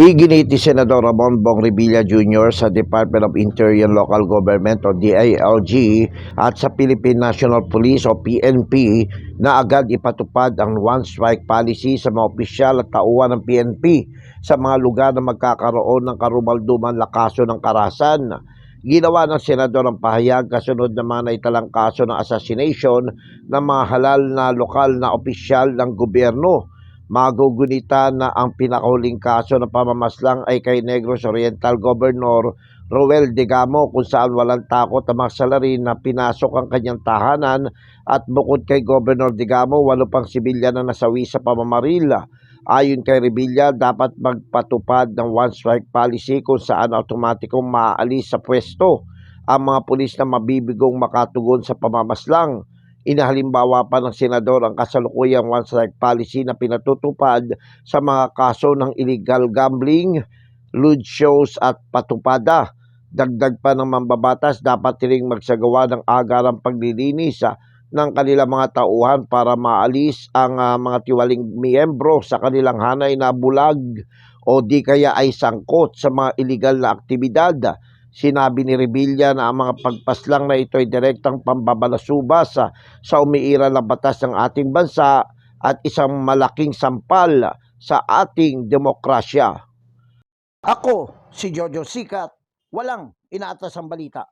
Iginit ni Senador Ramon Bong Revilla Jr. sa Department of Interior and Local Government o DILG at sa Philippine National Police o PNP na agad ipatupad ang one strike policy sa mga opisyal at tauhan ng PNP sa mga lugar na magkakaroon ng karumalduman na kaso ng karasan. Ginawa ng senador ang pahayag kasunod na mga naitalang kaso ng assassination ng mga halal na lokal na opisyal ng gobyerno. Magugunita na ang pinakahuling kaso ng pamamaslang ay kay Negros Oriental Governor Roel Degamo kung saan walang takot ang mga salarin na pinasok ang kanyang tahanan at bukod kay Governor Degamo, walo pang sibilyan na nasawi sa pamamarila. Ayon kay Revilla, dapat magpatupad ng one strike policy kung saan automatikong maaalis sa pwesto ang mga pulis na mabibigong makatugon sa pamamaslang. Inahalimbawa pa ng senador ang kasalukuyang one strike policy na pinatutupad sa mga kaso ng illegal gambling, lewd shows at patupada. Dagdag pa ng mambabatas, dapat ring magsagawa ng agarang paglilinis ah, ng kanilang mga tauhan para maalis ang ah, mga tiwaling miyembro sa kanilang hanay na bulag o di kaya ay sangkot sa mga illegal na aktibidad. Sinabi ni Revilla na ang mga pagpaslang na ito ay direktang pambabalasubas sa, sa umiiral na batas ng ating bansa at isang malaking sampal sa ating demokrasya. Ako, si Jojo Sikat, walang inaatas ang balita.